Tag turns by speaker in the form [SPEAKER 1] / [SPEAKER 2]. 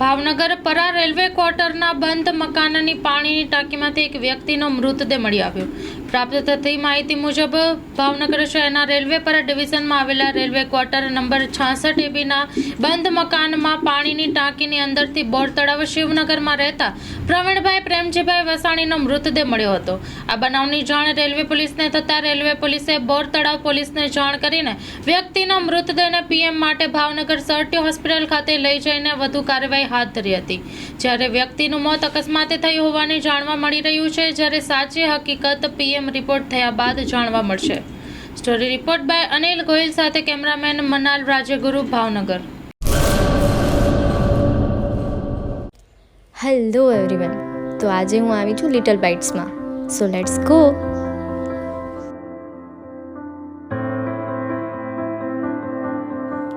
[SPEAKER 1] ભાવનગર પરા રેલવે ક્વાર્ટરના બંધ મકાનની પાણીની ટાંકીમાંથી એક વ્યક્તિનો મૃતદેહ મળી આવ્યો. પ્રાપ્ત થતી માહિતી મુજબ, ભાવનગર શહેરના રેલવે પરા ડિવિઝનમાં આવેલા રેલવે ક્વાર્ટર નંબર છાસઠ એબીના બંધ મકાનમાં પાણીની ટાંકીની અંદરથી બોર તળાવ શિવનગરમાં રહેતા પ્રવીણભાઈ પ્રેમજીભાઈ વસાણીનો મૃતદેહ મળ્યો હતો. આ બનાવની જાણ રેલવે પોલીસને થતાં રેલવે પોલીસે બોર તળાવ પોલીસને જાણ કરીને વ્યક્તિના મૃતદેહને પીએમ માટે ભાવનગર સરટી હોસ્પિટલ ખાતે લઈ જઈને વધુ કાર્યવાહી હાથ ધરી હતી. જ્યારે વ્યક્તિનું મોત અકસ્માતે થયું હોવાનું જાણવા મળી રહ્યું છે, જ્યારે સાચી હકીકત પીએમ રિપોર્ટ થયા બાદ જાણવા મળશે. Story report by Anil Gohil સાથે cameraman Manal Rajguru Bhavnagar.
[SPEAKER 2] Hello everyone તો આજે હું આવી છું લિટલ બાઇટ્સમાં સો લેટ્સ ગો